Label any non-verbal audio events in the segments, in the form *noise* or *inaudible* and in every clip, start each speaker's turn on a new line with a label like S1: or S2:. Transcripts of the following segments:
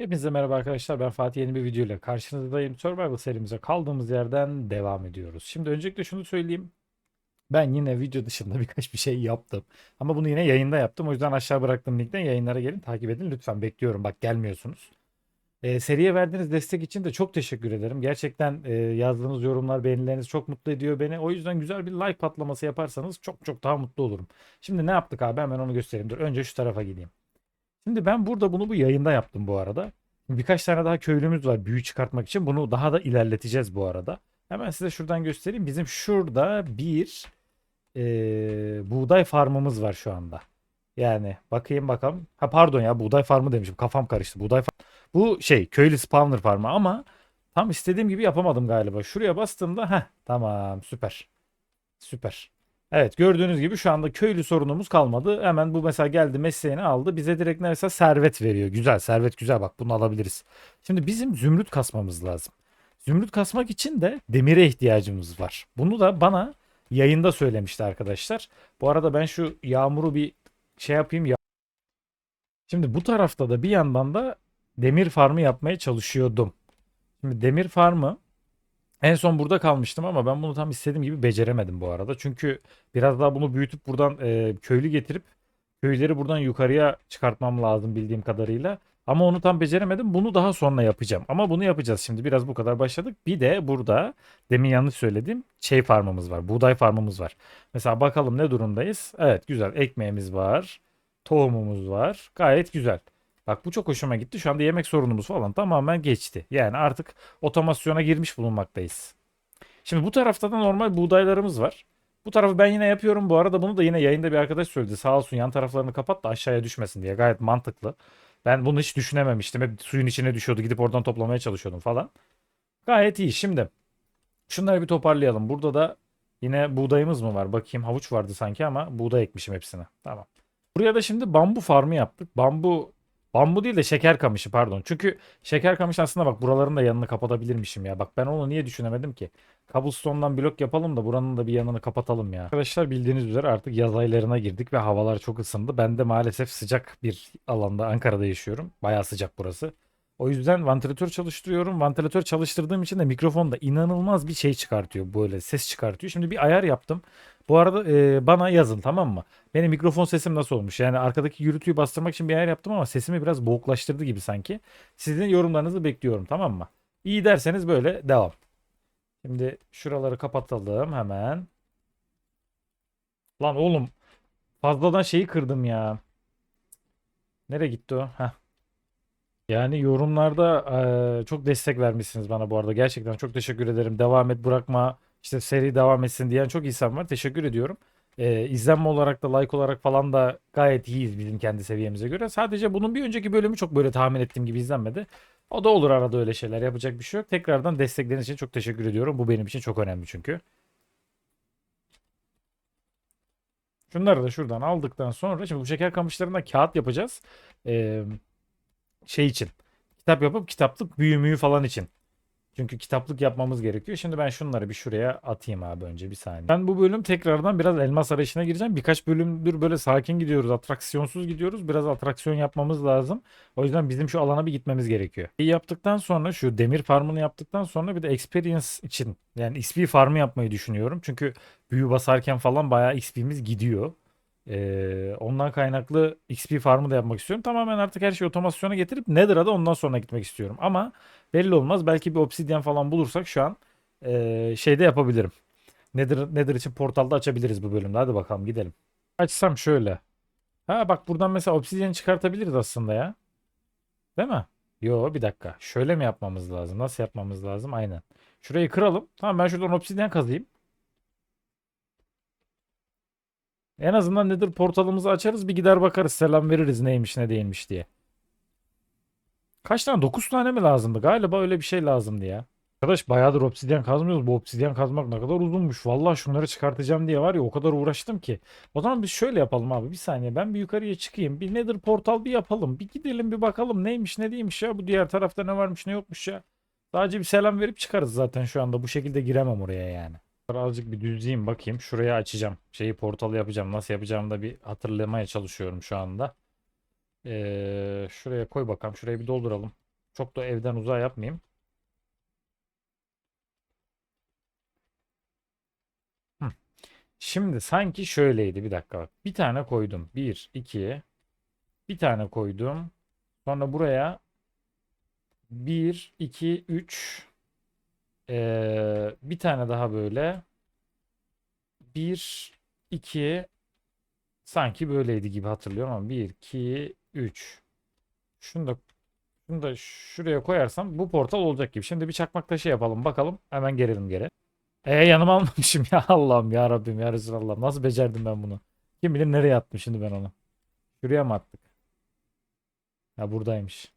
S1: Hepinize merhaba arkadaşlar. Ben Fatih yeni bir video ile karşınızdayım. Survival serimize kaldığımız yerden devam ediyoruz. Şimdi öncelikle şunu söyleyeyim. Ben yine video dışında *laughs* birkaç bir şey yaptım. Ama bunu yine yayında yaptım. O yüzden aşağı bıraktığım linkten yayınlara gelin takip edin. Lütfen bekliyorum. Bak gelmiyorsunuz. Ee, seriye verdiğiniz destek için de çok teşekkür ederim. Gerçekten e, yazdığınız yorumlar, beğenileriniz çok mutlu ediyor beni. O yüzden güzel bir like patlaması yaparsanız çok çok daha mutlu olurum. Şimdi ne yaptık abi? Hemen onu göstereyim. Dur önce şu tarafa gideyim. Şimdi ben burada bunu bu yayında yaptım bu arada. Birkaç tane daha köylümüz var büyü çıkartmak için. Bunu daha da ilerleteceğiz bu arada. Hemen size şuradan göstereyim. Bizim şurada bir eee, buğday farmımız var şu anda. Yani bakayım bakalım. Ha pardon ya buğday farmı demişim. Kafam karıştı. Buğday farmı. Bu şey köylü spawner farmı ama tam istediğim gibi yapamadım galiba. Şuraya bastığımda ha tamam süper. Süper. Evet gördüğünüz gibi şu anda köylü sorunumuz kalmadı. Hemen bu mesela geldi mesleğini aldı. Bize direkt mesela servet veriyor. Güzel servet güzel bak bunu alabiliriz. Şimdi bizim zümrüt kasmamız lazım. Zümrüt kasmak için de demire ihtiyacımız var. Bunu da bana yayında söylemişti arkadaşlar. Bu arada ben şu yağmuru bir şey yapayım. ya- Şimdi bu tarafta da bir yandan da demir farmı yapmaya çalışıyordum. Şimdi demir farmı en son burada kalmıştım ama ben bunu tam istediğim gibi beceremedim bu arada. Çünkü biraz daha bunu büyütüp buradan e, köylü getirip köyleri buradan yukarıya çıkartmam lazım bildiğim kadarıyla. Ama onu tam beceremedim. Bunu daha sonra yapacağım. Ama bunu yapacağız şimdi. Biraz bu kadar başladık. Bir de burada demin yanlış söyledim. Şey farmımız var. Buğday farmımız var. Mesela bakalım ne durumdayız. Evet güzel. Ekmeğimiz var. Tohumumuz var. Gayet güzel. Bak bu çok hoşuma gitti. Şu anda yemek sorunumuz falan tamamen geçti. Yani artık otomasyona girmiş bulunmaktayız. Şimdi bu tarafta da normal buğdaylarımız var. Bu tarafı ben yine yapıyorum. Bu arada bunu da yine yayında bir arkadaş söyledi. Sağ olsun yan taraflarını kapat da aşağıya düşmesin diye. Gayet mantıklı. Ben bunu hiç düşünememiştim. Hep suyun içine düşüyordu. Gidip oradan toplamaya çalışıyordum falan. Gayet iyi. Şimdi şunları bir toparlayalım. Burada da yine buğdayımız mı var? Bakayım havuç vardı sanki ama buğday ekmişim hepsine. Tamam. Buraya da şimdi bambu farmı yaptık. Bambu Bambu değil de şeker kamışı pardon. Çünkü şeker kamışı aslında bak buraların da yanını kapatabilirmişim ya. Bak ben onu niye düşünemedim ki? Cobblestone'dan blok yapalım da buranın da bir yanını kapatalım ya. Arkadaşlar bildiğiniz üzere artık yaz aylarına girdik ve havalar çok ısındı. Ben de maalesef sıcak bir alanda Ankara'da yaşıyorum. Bayağı sıcak burası. O yüzden vantilatör çalıştırıyorum. Vantilatör çalıştırdığım için de mikrofon da inanılmaz bir şey çıkartıyor böyle ses çıkartıyor. Şimdi bir ayar yaptım. Bu arada e, bana yazın tamam mı? Benim mikrofon sesim nasıl olmuş? Yani arkadaki gürültüyü bastırmak için bir ayar yaptım ama sesimi biraz boğuklaştırdı gibi sanki. Sizin yorumlarınızı bekliyorum tamam mı? İyi derseniz böyle devam. Şimdi şuraları kapatalım hemen. Lan oğlum fazladan şeyi kırdım ya. Nereye gitti o? Heh. Yani yorumlarda eee, çok destek vermişsiniz bana bu arada. Gerçekten çok teşekkür ederim. Devam et bırakma. İşte seri devam etsin diyen çok insan var. Teşekkür ediyorum. Eee izlenme olarak da like olarak falan da gayet iyiyiz bizim kendi seviyemize göre. Sadece bunun bir önceki bölümü çok böyle tahmin ettiğim gibi izlenmedi. O da olur arada öyle şeyler. Yapacak bir şey yok. Tekrardan destekleriniz için çok teşekkür ediyorum. Bu benim için çok önemli çünkü. Şunları da şuradan aldıktan sonra şimdi bu şeker kamışlarından kağıt yapacağız. Eee şey için. Kitap yapıp kitaplık büyümüyü falan için. Çünkü kitaplık yapmamız gerekiyor. Şimdi ben şunları bir şuraya atayım abi önce bir saniye. Ben bu bölüm tekrardan biraz elmas arayışına gireceğim. Birkaç bölümdür böyle sakin gidiyoruz. Atraksiyonsuz gidiyoruz. Biraz atraksiyon yapmamız lazım. O yüzden bizim şu alana bir gitmemiz gerekiyor. İyi yaptıktan sonra şu demir farmını yaptıktan sonra bir de experience için yani XP farmı yapmayı düşünüyorum. Çünkü büyü basarken falan bayağı XP'miz gidiyor. Ee, ondan kaynaklı XP farmı da yapmak istiyorum. Tamamen artık her şeyi otomasyona getirip Nether'a da ondan sonra gitmek istiyorum. Ama belli olmaz. Belki bir obsidyen falan bulursak şu an ee, şeyde yapabilirim. Nether, Nether için portalda açabiliriz bu bölümde. Hadi bakalım gidelim. Açsam şöyle. Ha bak buradan mesela obsidyen çıkartabiliriz aslında ya. Değil mi? Yo bir dakika. Şöyle mi yapmamız lazım? Nasıl yapmamız lazım? Aynen. Şurayı kıralım. Tamam ben şuradan obsidyen kazayım. En azından nedir portalımızı açarız bir gider bakarız selam veririz neymiş ne değilmiş diye. Kaç tane? 9 tane mi lazımdı? Galiba öyle bir şey lazımdı ya. Arkadaş bayağıdır obsidyen kazmıyoruz. Bu obsidyen kazmak ne kadar uzunmuş. Vallahi şunları çıkartacağım diye var ya o kadar uğraştım ki. O zaman biz şöyle yapalım abi. Bir saniye ben bir yukarıya çıkayım. Bir nedir portal bir yapalım. Bir gidelim bir bakalım neymiş ne değilmiş ya. Bu diğer tarafta ne varmış ne yokmuş ya. Sadece bir selam verip çıkarız zaten şu anda. Bu şekilde giremem oraya yani. Azıcık bir düzleyeyim bakayım. Şuraya açacağım. Şeyi portalı yapacağım. Nasıl yapacağımı da bir hatırlamaya çalışıyorum şu anda. Ee, şuraya koy bakalım. Şurayı bir dolduralım. Çok da evden uzağa yapmayayım. Hı. Şimdi sanki şöyleydi. Bir dakika. Bir tane koydum. Bir, iki. Bir tane koydum. Sonra buraya bir, iki, üç. Ee, bir tane daha böyle. Bir, iki. Sanki böyleydi gibi hatırlıyorum ama bir, iki, üç. Şunu da şunu da şuraya koyarsam bu portal olacak gibi. Şimdi bir çakmak taşı yapalım bakalım. Hemen gelelim geri. E yanıma almamışım *laughs* ya Allah'ım ya Rabbim ya Resulallah. Nasıl becerdim ben bunu? Kim bilir nereye attım şimdi ben onu. Şuraya mı attık? Ha buradaymış.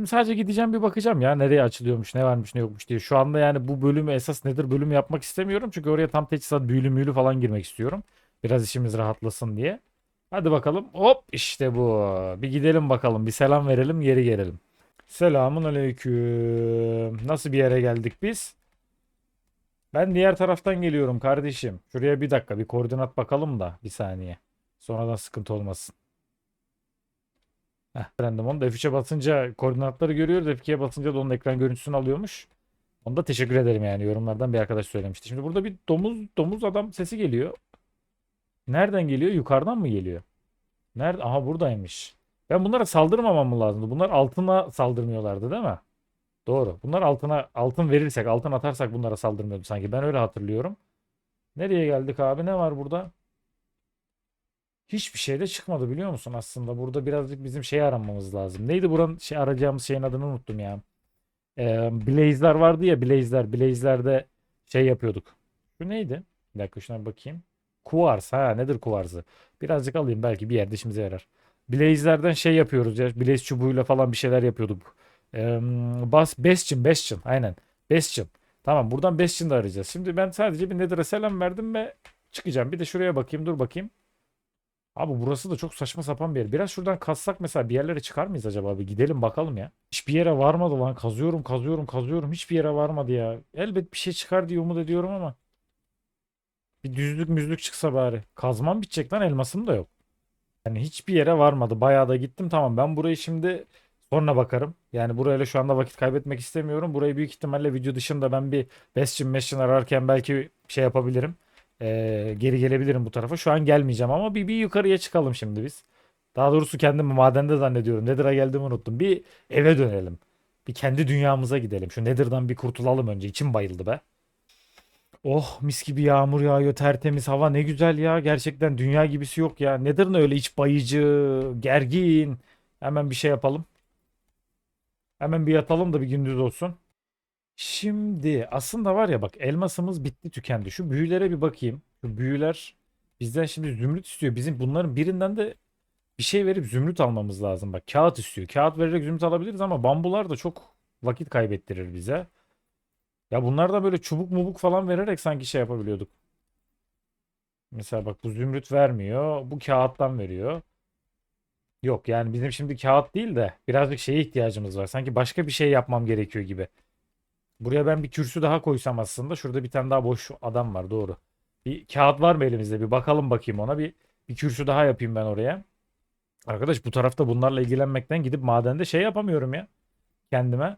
S1: Şimdi sadece gideceğim bir bakacağım ya nereye açılıyormuş, ne varmış, ne yokmuş diye. Şu anda yani bu bölümü esas nedir bölümü yapmak istemiyorum. Çünkü oraya tam teçhizat büyülü müyülü falan girmek istiyorum. Biraz işimiz rahatlasın diye. Hadi bakalım. Hop işte bu. Bir gidelim bakalım. Bir selam verelim geri gelelim. Selamun aleyküm. Nasıl bir yere geldik biz? Ben diğer taraftan geliyorum kardeşim. Şuraya bir dakika bir koordinat bakalım da bir saniye. Sonradan sıkıntı olmasın. Heh, random onu da F3'e basınca koordinatları görüyoruz. F2'ye basınca da onun ekran görüntüsünü alıyormuş. Onu da teşekkür ederim yani yorumlardan bir arkadaş söylemişti. Şimdi burada bir domuz domuz adam sesi geliyor. Nereden geliyor? Yukarıdan mı geliyor? Nerede? Aha buradaymış. Ben bunlara saldırmamam mı lazımdı? Bunlar altına saldırmıyorlardı değil mi? Doğru. Bunlar altına altın verirsek, altın atarsak bunlara saldırmıyordu sanki. Ben öyle hatırlıyorum. Nereye geldik abi? Ne var burada? Hiçbir şey de çıkmadı biliyor musun aslında? Burada birazcık bizim şey aramamız lazım. Neydi buranın şey arayacağımız şeyin adını unuttum ya. Ee, Blaze'ler vardı ya Blaze'ler. Blaze'lerde şey yapıyorduk. Şu neydi? Bir dakika şuna bir bakayım. Kuvars ha nedir kuvarzı? Birazcık alayım belki bir yerde işimize yarar. Blaze'lerden şey yapıyoruz ya. Blaze çubuğuyla falan bir şeyler yapıyorduk. Ee, bas Bastion Bastion aynen. Bastion. Tamam buradan Bastion'da arayacağız. Şimdi ben sadece bir Nether'a selam verdim ve çıkacağım. Bir de şuraya bakayım dur bakayım. Abi burası da çok saçma sapan bir yer. Biraz şuradan kazsak mesela bir yerlere çıkar mıyız acaba? Bir gidelim bakalım ya. Hiçbir yere varmadı lan. Kazıyorum kazıyorum kazıyorum. Hiçbir yere varmadı ya. Elbet bir şey çıkar diye umut ediyorum ama. Bir düzlük müzlük çıksa bari. Kazmam bitecek lan elmasım da yok. Yani hiçbir yere varmadı. Bayağı da gittim. Tamam ben burayı şimdi sonra bakarım. Yani burayla şu anda vakit kaybetmek istemiyorum. Burayı büyük ihtimalle video dışında ben bir Bastion Bastion ararken belki şey yapabilirim. Ee, geri gelebilirim bu tarafa. Şu an gelmeyeceğim ama bir, bir yukarıya çıkalım şimdi biz. Daha doğrusu kendimi madende zannediyorum. Nether'a geldiğimi unuttum. Bir eve dönelim. Bir kendi dünyamıza gidelim. Şu Nether'dan bir kurtulalım önce. İçim bayıldı be. Oh mis gibi yağmur yağıyor tertemiz hava ne güzel ya gerçekten dünya gibisi yok ya nedir ne öyle iç bayıcı gergin hemen bir şey yapalım hemen bir yatalım da bir gündüz olsun şimdi aslında var ya bak elmasımız bitti tükendi şu büyülere bir bakayım şu büyüler bizden şimdi zümrüt istiyor bizim bunların birinden de bir şey verip zümrüt almamız lazım bak kağıt istiyor kağıt vererek zümrüt alabiliriz ama bambular da çok vakit kaybettirir bize. Ya bunlar da böyle çubuk mubuk falan vererek sanki şey yapabiliyorduk. Mesela bak bu zümrüt vermiyor. Bu kağıttan veriyor. Yok yani bizim şimdi kağıt değil de birazcık şeye ihtiyacımız var. Sanki başka bir şey yapmam gerekiyor gibi. Buraya ben bir kürsü daha koysam aslında. Şurada bir tane daha boş adam var doğru. Bir kağıt var mı elimizde? Bir bakalım bakayım ona. Bir, bir kürsü daha yapayım ben oraya. Arkadaş bu tarafta bunlarla ilgilenmekten gidip madende şey yapamıyorum ya. Kendime.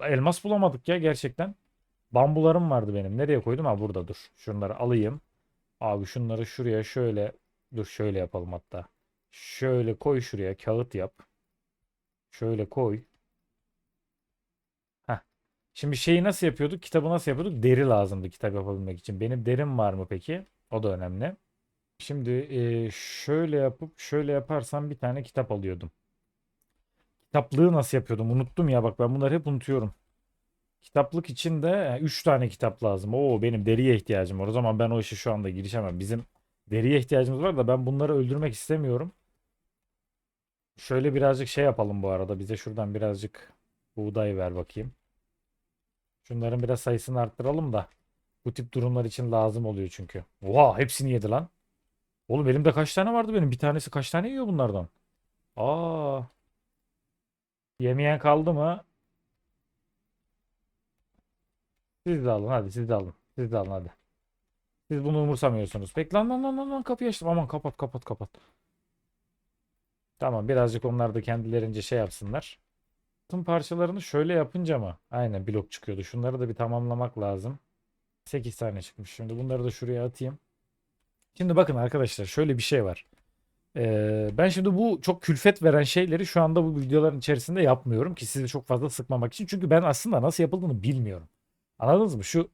S1: Elmas bulamadık ya gerçekten. Bambularım vardı benim. Nereye koydum? Ha burada dur. Şunları alayım. Abi şunları şuraya şöyle dur şöyle yapalım hatta. Şöyle koy şuraya kağıt yap. Şöyle koy. Şimdi şeyi nasıl yapıyorduk? Kitabı nasıl yapıyorduk? Deri lazımdı kitap yapabilmek için. Benim derim var mı peki? O da önemli. Şimdi e, şöyle yapıp şöyle yaparsam bir tane kitap alıyordum. Kitaplığı nasıl yapıyordum? Unuttum ya bak ben bunları hep unutuyorum. Kitaplık için de 3 tane kitap lazım. Oo benim deriye ihtiyacım var. O zaman ben o işe şu anda girişemem. Bizim deriye ihtiyacımız var da ben bunları öldürmek istemiyorum. Şöyle birazcık şey yapalım bu arada. Bize şuradan birazcık buğday ver bakayım. Şunların biraz sayısını arttıralım da. Bu tip durumlar için lazım oluyor çünkü. Oha hepsini yedi lan. Oğlum elimde kaç tane vardı benim? Bir tanesi kaç tane yiyor bunlardan? Aa. Yemeyen kaldı mı? Siz de alın hadi siz de alın. Siz de alın hadi. Siz bunu umursamıyorsunuz. Peki lan lan lan lan lan kapıyı açtım. Aman kapat kapat kapat. Tamam birazcık onlar da kendilerince şey yapsınlar. Tüm parçalarını şöyle yapınca mı? Aynen blok çıkıyordu. Şunları da bir tamamlamak lazım. 8 tane çıkmış. Şimdi bunları da şuraya atayım. Şimdi bakın arkadaşlar şöyle bir şey var. Ee, ben şimdi bu çok külfet veren şeyleri şu anda bu videoların içerisinde yapmıyorum ki sizi çok fazla sıkmamak için. Çünkü ben aslında nasıl yapıldığını bilmiyorum. Anladınız mı? Şu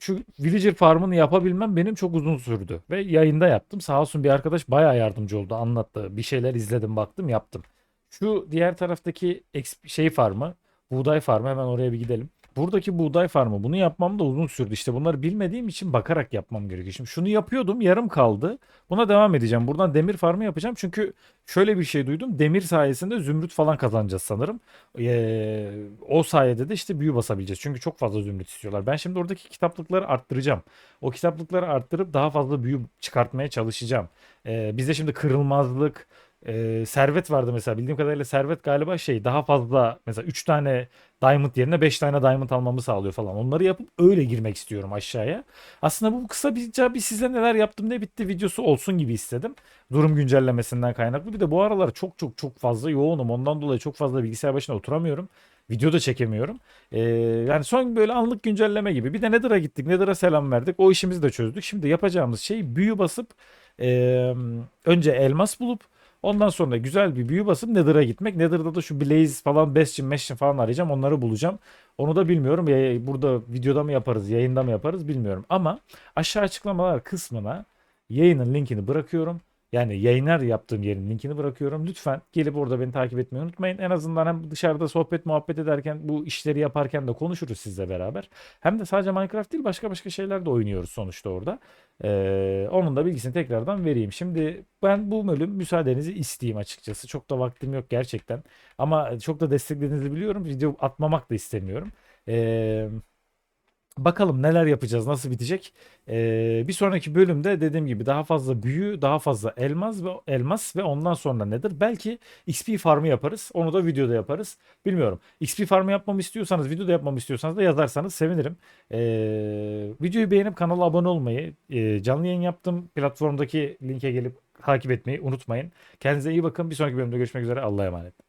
S1: şu villager farmını yapabilmem benim çok uzun sürdü ve yayında yaptım. Sağ olsun bir arkadaş bayağı yardımcı oldu, anlattı. Bir şeyler izledim, baktım, yaptım. Şu diğer taraftaki şey farmı, buğday farmı hemen oraya bir gidelim. Buradaki buğday farmı bunu yapmam da uzun sürdü. İşte bunları bilmediğim için bakarak yapmam gerekiyor. Şimdi şunu yapıyordum, yarım kaldı. Buna devam edeceğim. Buradan demir farmı yapacağım. Çünkü şöyle bir şey duydum. Demir sayesinde zümrüt falan kazanacağız sanırım. Ee, o sayede de işte büyü basabileceğiz. Çünkü çok fazla zümrüt istiyorlar. Ben şimdi oradaki kitaplıkları arttıracağım. O kitaplıkları arttırıp daha fazla büyü çıkartmaya çalışacağım. Ee, bizde şimdi kırılmazlık, e, servet vardı mesela. Bildiğim kadarıyla servet galiba şey daha fazla mesela 3 tane diamond yerine 5 tane diamond almamı sağlıyor falan. Onları yapıp öyle girmek istiyorum aşağıya. Aslında bu kısa bir, bir size neler yaptım ne bitti videosu olsun gibi istedim. Durum güncellemesinden kaynaklı. Bir de bu aralar çok çok çok fazla yoğunum. Ondan dolayı çok fazla bilgisayar başına oturamıyorum. Video da çekemiyorum. Ee, yani son böyle anlık güncelleme gibi. Bir de Nether'a gittik. Nether'a selam verdik. O işimizi de çözdük. Şimdi yapacağımız şey büyü basıp e, önce elmas bulup ondan sonra güzel bir büyü basıp Nether'a gitmek. Nether'da da şu Blaze falan, Bastion, Bastion falan arayacağım. Onları bulacağım. Onu da bilmiyorum. Burada videoda mı yaparız, yayında mı yaparız bilmiyorum. Ama aşağı açıklamalar kısmına yayının linkini bırakıyorum. Yani yayınlar yaptığım yerin linkini bırakıyorum. Lütfen gelip orada beni takip etmeyi unutmayın. En azından hem dışarıda sohbet muhabbet ederken bu işleri yaparken de konuşuruz sizle beraber. Hem de sadece Minecraft değil başka başka şeyler de oynuyoruz sonuçta orada. Ee, onun da bilgisini tekrardan vereyim. Şimdi ben bu bölüm müsaadenizi isteyeyim açıkçası. Çok da vaktim yok gerçekten. Ama çok da desteklediğinizi biliyorum. Video atmamak da istemiyorum. Eee... Bakalım neler yapacağız, nasıl bitecek. Ee, bir sonraki bölümde dediğim gibi daha fazla büyü, daha fazla elmas ve elmas ve ondan sonra nedir? Belki XP farmı yaparız. Onu da videoda yaparız. Bilmiyorum. XP farmı yapmamı istiyorsanız, videoda yapmamı istiyorsanız da yazarsanız sevinirim. Ee, videoyu beğenip kanala abone olmayı, e, canlı yayın yaptığım platformdaki linke gelip takip etmeyi unutmayın. Kendinize iyi bakın. Bir sonraki bölümde görüşmek üzere. Allah'a emanet.